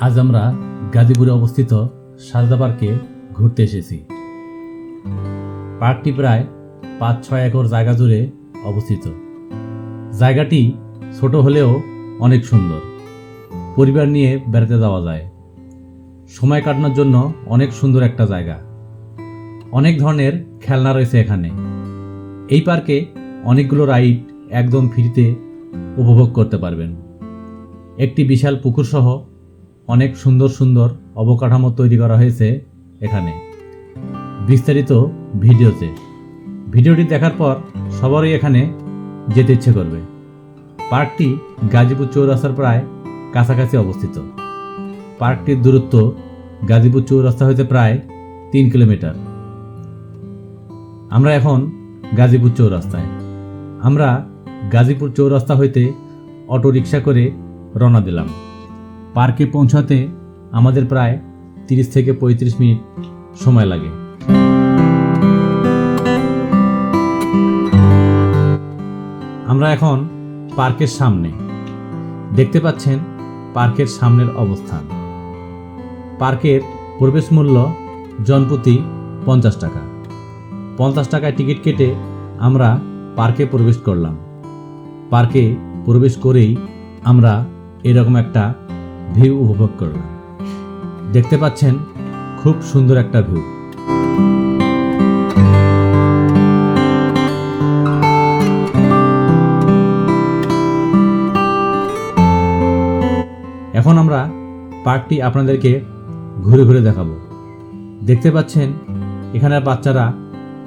আজ আমরা গাজীপুরে অবস্থিত সারদা পার্কে ঘুরতে এসেছি। পার্কটি প্রায় পাঁচ ছয় একর জায়গা জুড়ে অবস্থিত। জায়গাটি ছোট হলেও অনেক সুন্দর। পরিবার নিয়ে বেড়াতে যাওয়া যায়। সময় কাটানোর জন্য অনেক সুন্দর একটা জায়গা। অনেক ধরনের খেলনা রয়েছে এখানে। এই পার্কে অনেকগুলো রাইড একদম ফ্রিতে উপভোগ করতে পারবেন। একটি বিশাল পুকুর সহ অনেক সুন্দর সুন্দর অবকাঠামো তৈরি করা হয়েছে এখানে। বিস্তারিত ভিডিওতে। ভিডিওটি দেখার পর সবারই এখানে যেতে ইচ্ছে করবে। পার্কটি গাজীপুর চৌরাস্তার প্রায় কাছাকাছি অবস্থিত। পার্কটির দূরত্ব গাজীপুর চৌরাস্তা হইতে প্রায় তিন কিলোমিটার। আমরা এখন গাজীপুর চৌরাস্তায়। আমরা গাজীপুর চৌরাস্তা হইতে অটো রিক্সা করে রওনা দিলাম। পার্কে পৌঁছাতে আমাদের প্রায় তিরিশ থেকে পঁয়ত্রিশ মিনিট সময় লাগে। আমরা এখন পার্কের সামনে। দেখতে পাচ্ছেন পার্কের সামনের অবস্থান। পার্কের প্রবেশ মূল্য জনপ্রতি পঞ্চাশ টাকা। পঞ্চাশ টাকায় টিকিট কেটে আমরা পার্কে প্রবেশ করলাম। পার্কে প্রবেশ করেই আমরা এরকম একটা ভিউ উপভোগ করলাম দেখতে পাচ্ছেন খুব সুন্দর একটা ভিউ। এখন আমরা পার্কটি আপনাদেরকে ঘুরে ঘুরে দেখাবো। দেখতে পাচ্ছেন এখানের বাচ্চারা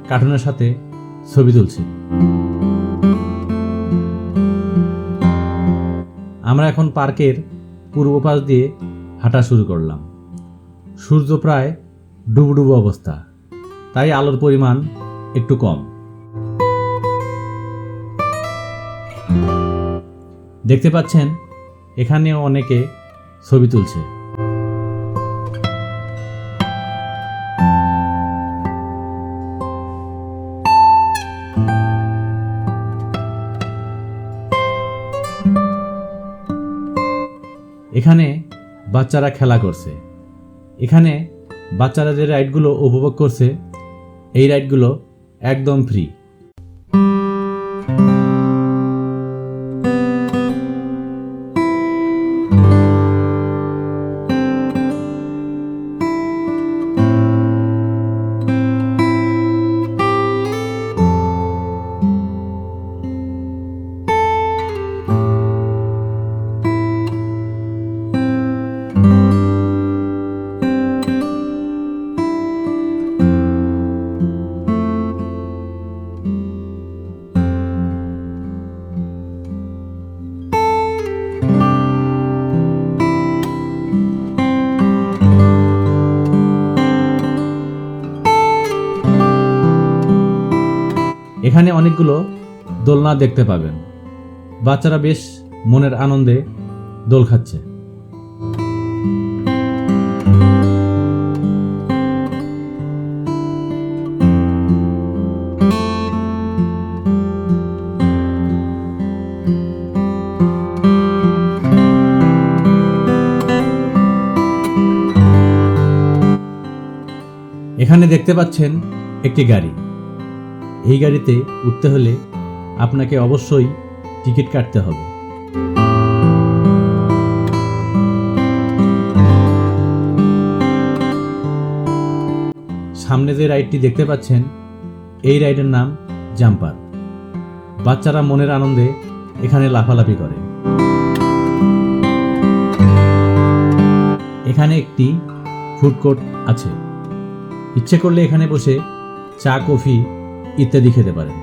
কার্টুনের সাথে ছবি তুলছে। আমরা এখন পার্কের পূর্ব পাশ দিয়ে হাঁটা শুরু করলাম। সূর্য প্রায় ডুবডুবো অবস্থা, তাই আলোর পরিমাণ একটু কম। দেখতে পাচ্ছেন, এখানেও অনেকে ছবি তুলছে। এখানে বাচ্চারা খেলা করছে। এখানে বাচ্চারা যে রাইডগুলো উপভোগ করছে এই রাইডগুলো একদম ফ্রি এখানে অনেকগুলো দোলনা দেখতে পাবেন। বাচ্চারা বেশ মনের আনন্দে দোল খাচ্ছে। এখানে দেখতে পাচ্ছেন একটি গাড়ি। এই গাড়িতে উঠতে হলে আপনাকে অবশ্যই টিকিট কাটতে হবে। সামনে যে রাইডটি দেখতে পাচ্ছেন, এই রাইডের নাম জাম্পার। বাচ্চারা মনের আনন্দে এখানে লাফালাফি করে। এখানে একটি ফুড কোর্ট আছে। ইচ্ছে করলে এখানে বসে চা, কফি ইত্যাদি খেতে পারেন।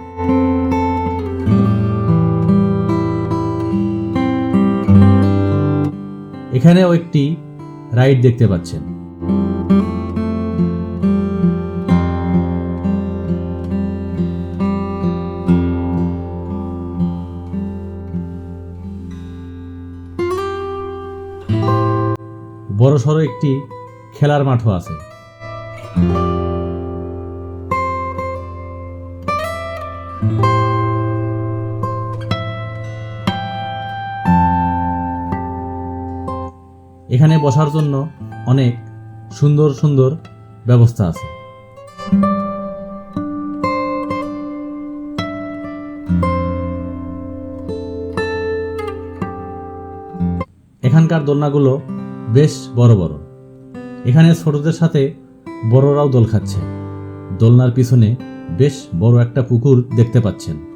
এখানেও একটি রাইড দেখতে পাচ্ছেন। বড়সড় একটি খেলার মাঠও আছে। এখানে বসার জন্য অনেক সুন্দর সুন্দর ব্যবস্থা আছে। এখানকার দোলনাগুলো বেশ বড় বড়। এখানে ছোটদের সাথে বড়রাও দোল খাচ্ছে। দোলনার পিছনে বেশ বড় একটা পুকুর দেখতে পাচ্ছেন।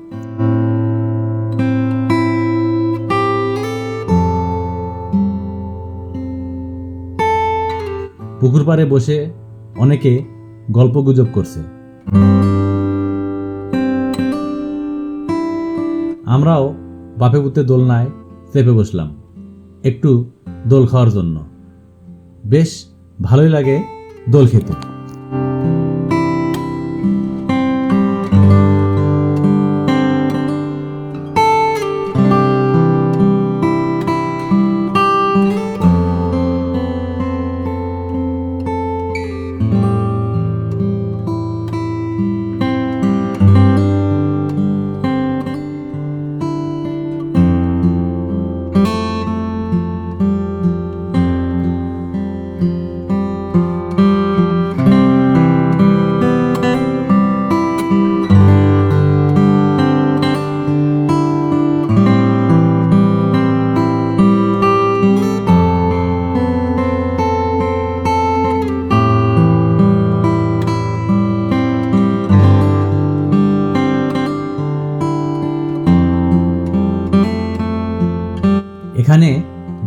পুকুর পাড়ে বসে অনেকে গল্প গুজব করছে। আমরাও বাপে পুতে দোলনায় চেপে বসলাম, একটু দোল খাওয়ার জন্য। বেশ ভালোই লাগে দোল খেতে।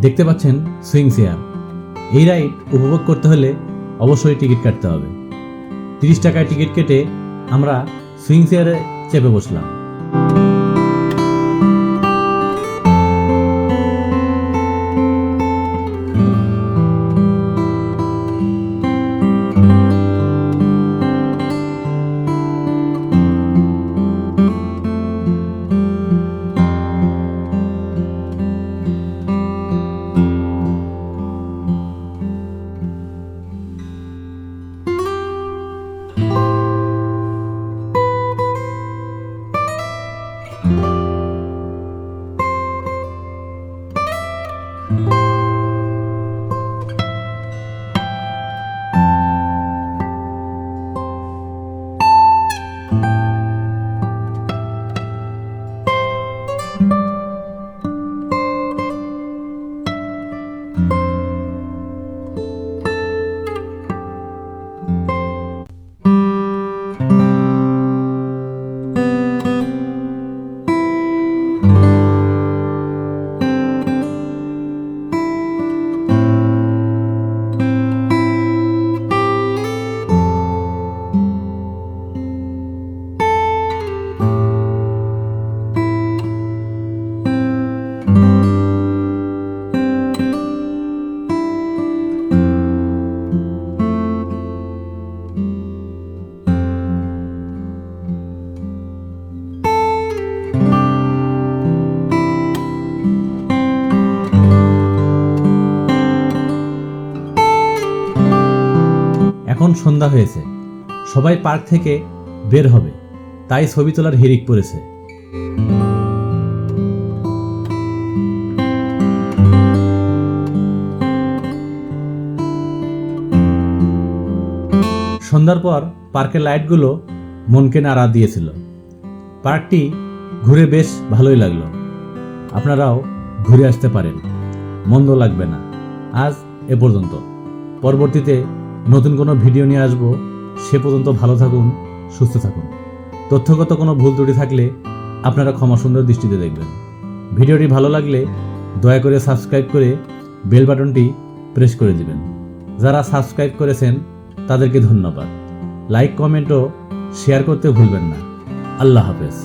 দেখতে পাচ্ছেন সুইং চেয়ার এই রাইড উপভোগ করতে হলে অবশ্যই টিকিট কাটতে হবে। তিরিশ টাকায় টিকিট কেটে আমরা সুইং চেয়ারে চেপে বসলাম। সন্ধ্যা হয়েছে। সবাই পার্ক থেকে বের হবে। তাই ছবি তোলার হিরিক পড়েছে। সন্ধ্যার পর পার্কের লাইটগুলো মনকে নাড়া দিয়েছিল। পার্কটি ঘুরে বেশ ভালোই লাগল। আপনারাও ঘুরে আসতে পারেন। মন্দ লাগবে না। আজ এ পর্যন্ত। পরবর্তীতে নতুন কোনো ভিডিও নিয়ে আসব। সে পর্যন্ত ভালো থাকুন, সুস্থ থাকুন। তথ্যগত কোনো ভুল ত্রুটি থাকলে আপনারা ক্ষমা সুন্দর দৃষ্টিতে দেখবেন। ভিডিওটি ভালো লাগলে দয়া করে সাবস্ক্রাইব করে বেল বাটনটি প্রেস করে দিবেন। যারা সাবস্ক্রাইব করেছেন, তাদেরকে ধন্যবাদ। লাইক কমেন্টও শেয়ার করতে ভুলবেন না। আল্লাহ হাফেজ।